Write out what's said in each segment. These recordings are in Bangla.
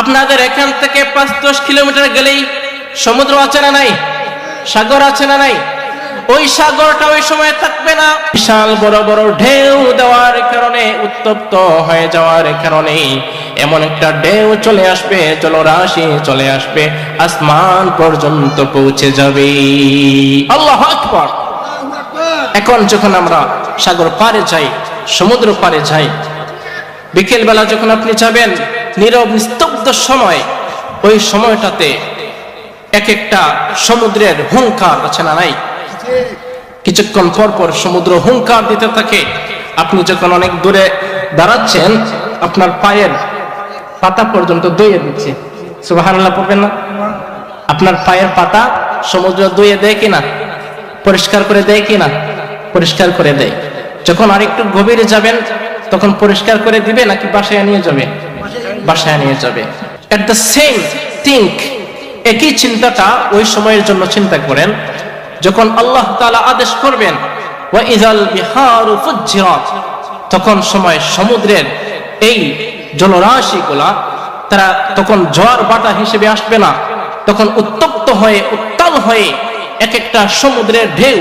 আপনাদের এখান থেকে পাঁচ দশ কিলোমিটার গেলেই সমুদ্র আছে না নাই? সাগর আছে না নাই? ওই সাগরটা ওই সময় থাকবে না। বিশাল বড় বড় ঢেউ দেওয়ার কারণে, উত্তপ্ত হয়ে যাওয়ার কারণে এমন একটা ঢেউ চলে আসবে, জলরাশি চলে আসবে, আসমান পর্যন্ত পৌঁছে যাবে। আল্লাহ এখন যখন আমরা সাগর পারে যাই, সমুদ্র পারে যাই বিকেল বেলা যখন আপনি যাবেন, নীরব নিস্তব্ধ সময়, ওই সময়টাতে এক একটা সমুদ্রের হুঙ্কার, আছে না নাই? কিছুক্ষণ পর পর সমুদ্র হুঙ্কার দিতে থাকে। আপনি যখন অনেক দূরে দাঁড়াচ্ছেন, আপনার পায়ের পাতা পর্যন্ত দইয়ে দিচ্ছে। সুবাহান্লাহ পড়বেন না? আপনার পায়ের পাতা সমুদ্র দইয়ে দেয় কিনা? পরিষ্কার করে দেয় কিনা? পরিষ্কার করে দেয়। যখন আরেকটু গভীরে যাবেন তখন পরিষ্কার করে দিবে নাকি বাসায় নিয়ে যাবে? বাসায় নিয়ে যাবে। এট দ্য সেম থিঙ্ক একই চিন্তাটা ওই সময়ের জন্য চিন্তা করেন, যখন আল্লাহ তাআলা আদেশ করবেন, ওয়া ইযাল বিহারু তখন সময় সমুদ্রের এই জলরাশিগুলা, তারা তখন ঝড় বাটা হিসেবে আসবে না। তখন উত্তপ্ত হয়ে, উত্তাল হয়ে এক একটা সমুদ্রের ঢেউ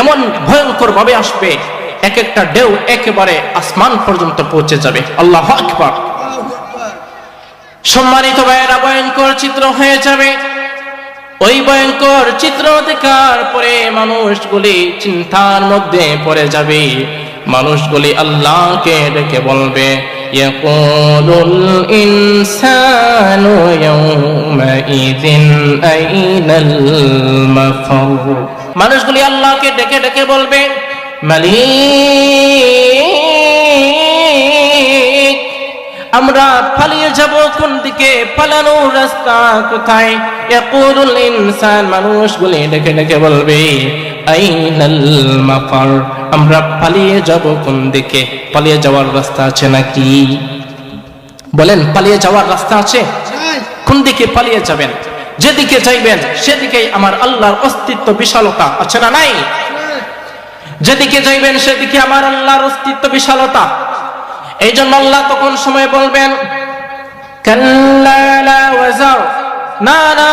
এমন ভয়ঙ্কর ভাবে আসবে এক একটা ঢেউ একেবারে আসমান পর্যন্ত পৌঁছে যাবে। আল্লাহ আকবর। সম্মানিত ভাইয়েরা, ভয়ঙ্কর চিত্র হয়ে যাবে। ওই ভয়ঙ্কর চিত্র দেখার পরে মানুষগুলি চিন্তার মধ্যে পড়ে যাবে। মানুষগুলি আল্লাহকে ডেকে বলবে মানুষগুলি আল্লাহকে ডেকে ডেকে বলবে মালিক আমরা পালিয়ে যাব কোন দিকে? পালানোর রাস্তা কোথায়? ইয়াকুলুল ইনসান মানুষগুলি ডেকে ডেকে বলবে আইনাল মাফার আমরা পালিয়ে যাব কোন দিকে? পালিয়ে যাওয়ার রাস্তা আছে নাকি? বলেন পালিয়ে যাওয়ার রাস্তা আছে? কোন দিকে পালিয়ে যাবেন? যেদিকে চাইবেন সেদিকেই আমার আল্লাহর অস্তিত্ব বিশালতা আছে না নাই? যেদিকে যাইবেন সেদিকে আমার আল্লাহর অস্তিত্ব বিশালতা। এই জন্য আল্লাহ তখন সময় বলবেন না না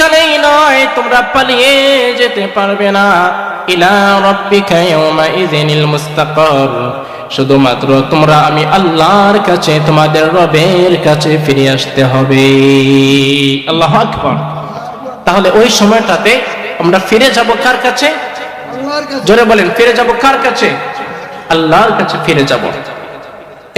কালেই নয়, তোমরা পালিয়ে যেতে পারবে না। শুধুমাত্র তোমরা, আমি আল্লাহর কাছে, তোমাদের রবের কাছে ফিরে আসতে হবে। আল্লাহ তাহলে ওই সময়টাতে আমরা ফিরে যাব কার কাছে? জোরে বলেন ফিরে যাব কার কাছে? আল্লাহর কাছে ফিরে যাব।